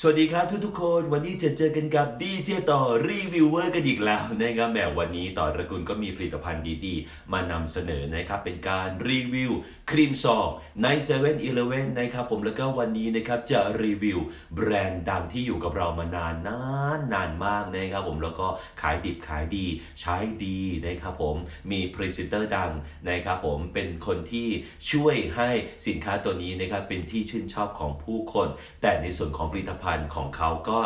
สวัสดีครับทุกทุกๆคนวันนี้จะเจอกันกับดีเจต่อรีวิวเวอร์กันอีกแล้วนะครับแหมวันนี้ต่อระกุลก็มีผลิตภัณฑ์ดีๆ มานำเสนอนะครับเป็นการรีวิวครีมซองใน7 e เ e ่ e อนะครับผมแล้วก็วันนี้นะครับจะรีวิวแบรนด์ดังที่อยู่กับเรามานานนานนานมากนะครับผมแล้วก็ขายดิบขายดีใช้ดีนะครับผมมีพรีเซนเตอร์ดังนะครับผมเป็นคนที่ช่วยให้สินค้าตัวนี้นะครับเป็นที่ชื่นชอบของผู้คน แต่ในส่วนของผลิตภัณฑ์ของเขาก็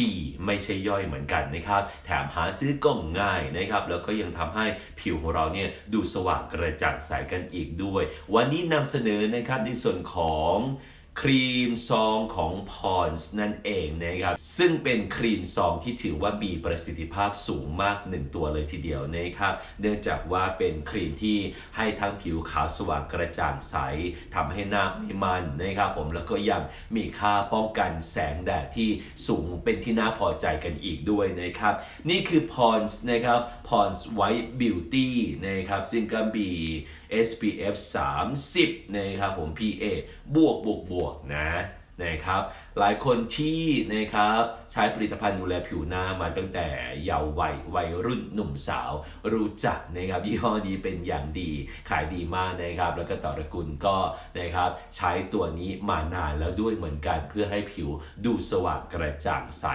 ดีไม่ใช่ย่อยเหมือนกันนะครับ แถมหาซื้อก็ง่ายนะครับ แล้วก็ยังทำให้ผิวของเราเนี่ยดูสว่างกระจ่างใสกันอีกด้วย วันนี้นำเสนอนะครับในส่วนของ ครีมซองของ Pond's นั่นเองนะครับ ซึ่งเป็นครีมซองที่ถือว่ามีประสิทธิภาพสูงมากหนึ่งตัวเลยทีเดียวนะครับ เนื่องจากว่าเป็นครีมที่ให้ทั้งผิวขาวสว่างกระจ่างใสทำให้หน้าไม่มันนะครับผมแล้วก็ยังมีค่าป้องกันแสงแดดที่สูงเป็นที่น่าพอใจกันอีกด้วยนะครับ นี่คือ Pond's นะครับ Pond's White Beauty นะครับซึ่งก็มี SPF 30 นะครับผม PA บวกบวกบวกนะนะครับหลายคนที่นะครับใช้ผลิตภัณฑ์ดูแลผิวหน้ามาตั้งแต่เยาว์วัยวัยรุ่นหนุ่มสาว รู้จักนะครับยี่ห้อนี้เป็นอย่างดีขายดีมากนะครับ แล้วก็ต่อระกุลก็นะครับใช้ตัวนี้มานานแล้วด้วยเหมือนกันเพื่อให้ผิวดูสว่างกระจ่างใส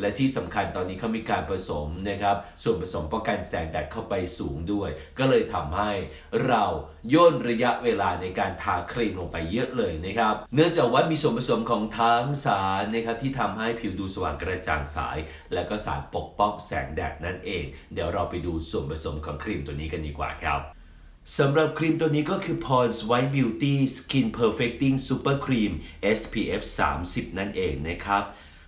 และที่สำคัญตอนนี้เขามีการผสมนะครับส่วนผสมป้องกันแสงแดดเข้าไปสูงด้วย ก็เลยทำให้เราย่นระยะเวลาในการทาครีมลงไปเยอะเลยนะครับ เนื่องจากว่ามีส่วนผสมของทั้งสารนะครับที่ทำให้ผิวดูสว่างกระจ่างใสและก็สารปกป้องแสงแดดนั่นเอง เดี๋ยวเราไปดูส่วนผสมของครีมตัวนี้กันดีกว่าครับสำหรับครีมตัวนี้ก็คือ Pond's White Beauty Skin Perfecting Super Cream SPF 30 นั่นเองนะครับ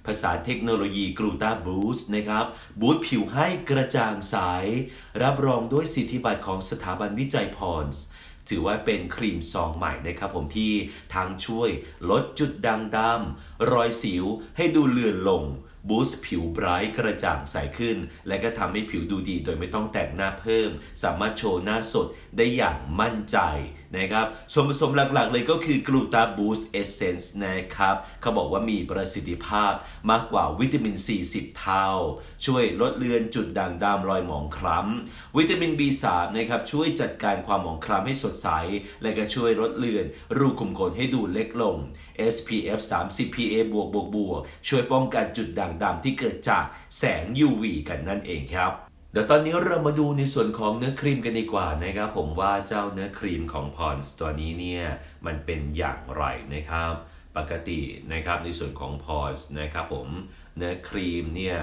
ภาษาเทคโนโลยีกลูตาบูสต์นะครับบูตผิวให้กระจ่างใสรับรองด้วยสิทธิบัตรของสถาบันวิจัย Pond's ถือว่าเป็นครีมซองใหม่นะครับผมที่ทั้งช่วยลดจุดด่างดำรอยสิวให้ดูเลือนลง บูสต์ผิวไบรท์กระจ่างใสขึ้น และก็ทำให้ผิวดูดีโดยไม่ต้องแต่งหน้าเพิ่ม สามารถโชว์หน้าสดได้อย่างมั่นใจนะครับส่วนผสมหลักๆ เลยก็คือกลูตาบูสต์เอเซนส์นะครับเขาบอกว่ามีประสิทธิภาพมากกว่าวิตามิน 40 เท่า ช่วยลดเลือนจุดด่างดำรอยหมองคล้ำวิตามิน B3 นะครับช่วยจัดการความหมองคล้ำให้สดใส และก็ช่วยลดเลือนรูขุมขนให้ดูเล็กลง SPF 30 PA บวกบวกบวกช่วยป้องกันจุดด่างดำที่เกิดจากแสง UV กันนั่นเองครับเดี๋ยวตอนนี้เรามาดูในส่วนของเนื้อครีมกันดีกว่านะครับ ผมว่าเจ้าเนื้อครีมของ Pond's ตัวนี้เนี่ยมันเป็นอย่างไรนะครับ ปกตินะครับในส่วนของ Pond's นะครับผมเนื้อครีมเนี่ย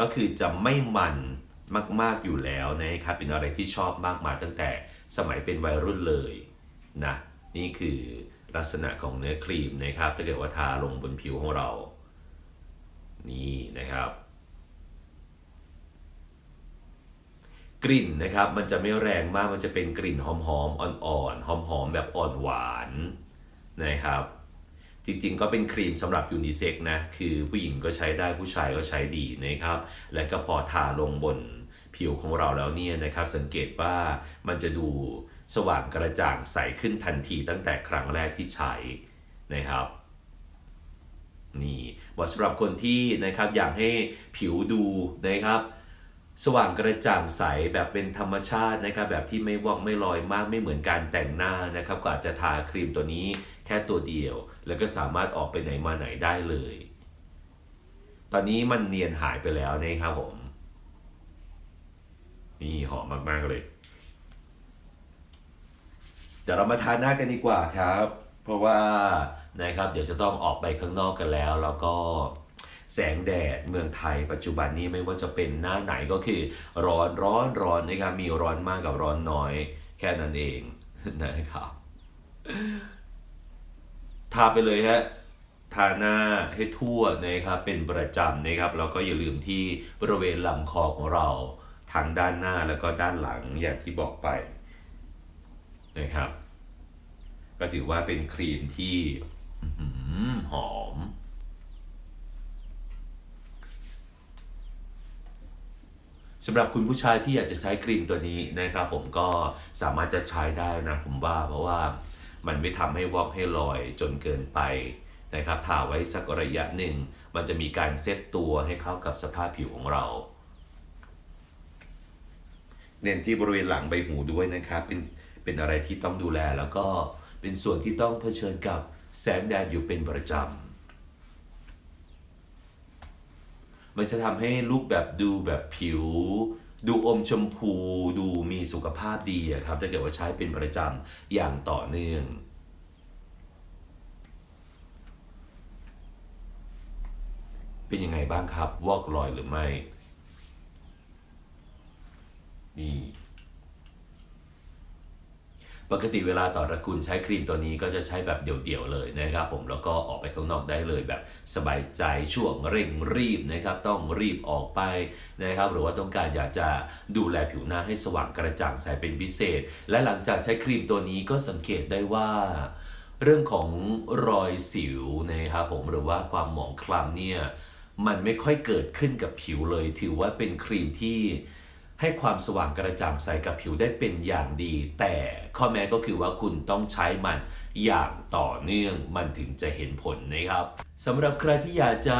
ก็คือจะไม่มันมาก ๆอยู่แล้วนะครับเป็นอะไรที่ชอบมากมาตั้งแต่สมัยเป็นวัยรุ่นเลยนะนี่คือ ลักษณะของเนื้อครีมนะครับถ้าเกิดว่าทาลงบนผิวของเรา นี่นะครับ กลิ่นนะครับมันจะไม่แรงมากมันจะเป็นกลิ่นหอมๆอ่อนๆหอมๆแบบอ่อนหวานนะครับ จริงๆก็เป็นครีมสำหรับยูนิเซ็กนะ คือผู้หญิงก็ใช้ได้ผู้ชายก็ใช้ดีนะครับ และก็พอทาลงบนผิวของเราแล้วเนี่ยนะครับ สังเกตว่ามันจะดู สว่างกระจ่างใสขึ้นทันทีตั้งแต่ครั้งแรกที่ใช้นะครับนี่บอกสำหรับคนที่นะครับอยากให้ผิวดูนะครับ สว่างกระจ่างใสแบบเป็นธรรมชาตินะครับ แบบที่ไม่วอกไม่ลอยมากไม่เหมือนการแต่งหน้านะครับ ก็อาจจะทาครีมตัวนี้แค่ตัวเดียว แล้วก็สามารถออกไปไหนมาไหนได้เลย ตอนนี้มันเนียนหายไปแล้วนะครับผม นี่หอมมาก ๆ เลย ดี๋ยวเรามาทานหน้ากันดีกว่าครับ เพราะว่านะครับเดี๋ยวจะต้องออกไปข้างนอกกันแล้ว แล้วก็แสงแดดเมืองไทยปัจจุบันนี้ไม่ว่าจะเป็นหน้าไหนก็คือร้อนร้อนร้อนนะครับมีร้อนมากกับร้อนน้อย แค่นั้นเองนะครับทาไปเลยฮะทาหน้าให้ทั่วนะครับเป็นประจำนะครับแล้วก็อย่าลืมที่บริเวณลำคอของเราทั้งด้านหน้าแล้วก็ด้านหลังอย่างที่บอกไปนะครับ ก็ถือว่าเป็นครีมที่หอม สำหรับคุณผู้ชายที่อยากจะใช้ครีมตัวนี้นะครับ ผมก็สามารถจะใช้ได้นะผมว่าเพราะว่ามันไม่ทำให้วอกให้ลอยจนเกินไปนะครับทาไว้สักระยะหนึ่ง มันจะมีการเซตตัวให้เข้ากับสภาพผิวของเราเน้นที่บริเวณหลังใบหูด้วยนะครับ เป็นเป็นอะไรที่ต้องดูแลแล้วก็ เป็นส่วนที่ต้องเผชิญกับแสงแดดอยู่เป็นประจำ มันจะทำให้ลูกแบบดูแบบผิว ดูอมชมพูดูมีสุขภาพดีครับถ้าเกิดว่าใช้เป็นประจำอย่างต่อเนื่องเป็นยังไงบ้างครับ วอกรอยหรือไม่นี่ ปกติเวลาต่อระกูลใช้ครีมตัวนี้ก็จะใช้แบบเดี่ยวๆเลยนะครับผมแล้วก็ออกไปข้างนอกได้เลยแบบสบายใจช่วงเร่งรีบนะครับต้องรีบออกไปนะครับหรือว่าต้องการอยากจะดูแลผิวหน้าให้สว่างกระจ่างใสเป็นพิเศษ และหลังจากใช้ครีมตัวนี้ก็สังเกตได้ว่าเรื่องของรอยสิวนะครับผมหรือว่าความหมองคล้ำเนี่ยมันไม่ค่อยเกิดขึ้นกับผิวเลย ถือว่าเป็นครีมที่ ให้ความสว่างกระจ่างใสกับผิวได้เป็นอย่างดี แต่ข้อแม้ก็คือว่าคุณต้องใช้มันอย่างต่อเนื่องมันถึงจะเห็นผลนะครับสำหรับใครที่อยากจะ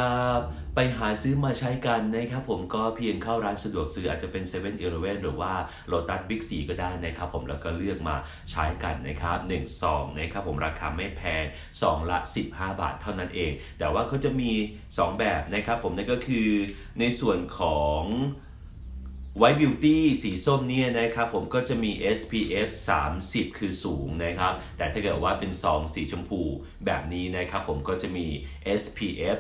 ไปหาซื้อมาใช้กันนะครับผมก็เพียงเข้าร้านสะดวกซื้ออาจจะเป็น7 e เ e ่ e อหรือว่า Lotus Big C ก็ได้นะครับผมแล้วก็เลือกมาใช้กันนะครับ1ซองนะครับผมราคาไม่แพงซองละ 15 บาทเท่านั้นเอง แต่ว่าเขาจะมี 2 แบบนะครับผมนั่นก็คือในส่วนของ White Beauty สีส้มเนี่ยนะครับผมก็จะมี SPF 30 คือสูงนะครับ แต่ถ้าเกิดว่าเป็นซองสีชมพูแบบนี้นะครับผมก็จะมี SPF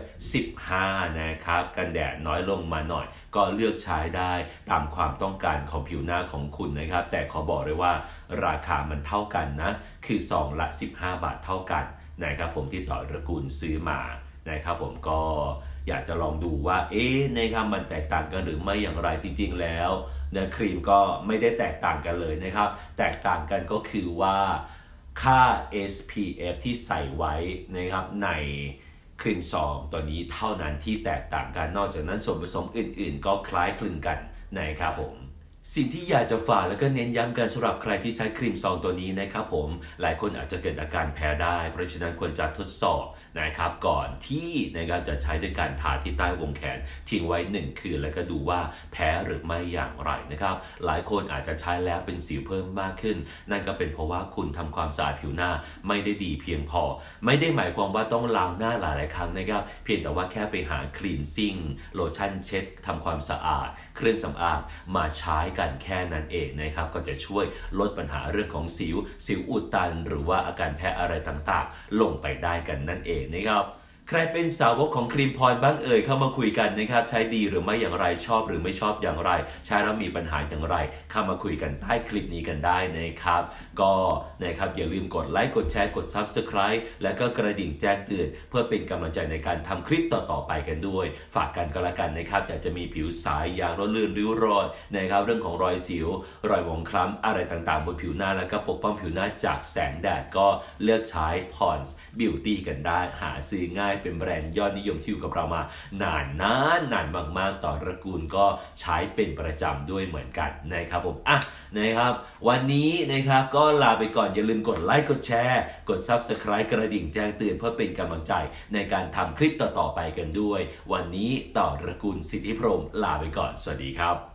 15 นะครับกันแดดน้อยลงมาหน่อย ก็เลือกใช้ได้ตามความต้องการของผิวหน้าของคุณนะครับ แต่ขอบอกเลยว่าราคามันเท่ากันนะ คือซองละ 15 บาทเท่ากันนะครับผมที่ต่อตระกูลซื้อมานะครับผมก็ อยากจะลองดูว่า เอ๊ะนะครับมันแตกต่างกันหรือไม่อย่างไรจริง ๆ แล้วเนื้อครีมก็ไม่ได้แตกต่างกันเลยนะครับ แตกต่างกันก็คือว่าค่า SPF ที่ใส่ไว้นะครับในครีมซองตัวนี้เท่านั้นที่แตกต่างกันนอกจากนั้นส่วนผสมอื่น ๆ ก็คล้ายคลึงกันนะครับผม สิ่งที่อยากจะฝากแล้วก็เน้นย้ำกันสำหรับใครที่ใช้ครีมซองตัวนี้นะครับผมหลายคนอาจจะเกิดอาการแพ้ได้ เพราะฉะนั้นควรจะทดสอบนะครับก่อนที่ในการจะใช้ด้วยการทาที่ใต้วงแขน ทิ้งไว้ 1 คืน แล้วก็ดูว่าแพ้หรือไม่อย่างไรนะครับ หลายคนอาจจะใช้แล้วเป็นสิวเพิ่มมากขึ้น นั่นก็เป็นเพราะว่าคุณทำความสะอาดผิวหน้าไม่ได้ดีเพียงพอ ไม่ได้หมายความว่าต้องล้างหน้าหลายๆครั้งนะครับเพียงแต่ว่าแค่ไปหาคลีนซิ่งโลชั่นเช็ดทำความสะอาด เครื่องสำอางมาใช้กันแค่นั้นเองนะครับก็จะช่วยลดปัญหาเรื่องของสิว สิวอุดตัน หรือว่าอาการแพ้อะไรต่างๆ ลงไปได้กันนั่นเองนะครับ ใครเป็นสาวกของครีมพรบ้างเอ่ยเข้ามาคุยกันนะครับ ใช้ดีหรือไม่อย่างไรชอบหรือไม่ชอบอย่างไร ใช้แล้วมีปัญหาอย่างไร เข้ามาคุยกันใต้คลิปนี้กันได้นะครับ ก็นะครับอย่าลืมกดไลค์กดแชร์กด Subscribe แล้วก็กระดิ่งแจ้งเตือน เพื่อเป็นกำลังใจในการทำคลิปต่อๆไปกันด้วย ฝากกันก็แล้วกันนะครับอยากจะมีผิวใสอยางรดลื่นริ้วรอยนะครับเรื่องของรอยสิว รอยหมองคล้ำอะไรต่างๆ บนผิวหน้าแล้วก็ปกป้องผิวหน้าจากแสงแดดก็เลือกใช้ Pond's Beauty กันได้หาซื้อง่ายเป็นแบรนด์ยอดนิยมที่อยู่กับเรามานานนานนานมากๆ ต่อตระกูลก็ใช้เป็นประจำด้วยเหมือนกันนะครับผมอะนะครับวันนี้นะครับก็ลาไปก่อนอย่าลืมกดไลค์กดแชร์ กด Subscribe กระดิ่งแจ้งเตือนเพื่อเป็นกำลังใจในการทำคลิปต่อๆไปกันด้วย วันนี้ต่อตระกูลสิทธิพรมลาไปก่อน สวัสดีครับ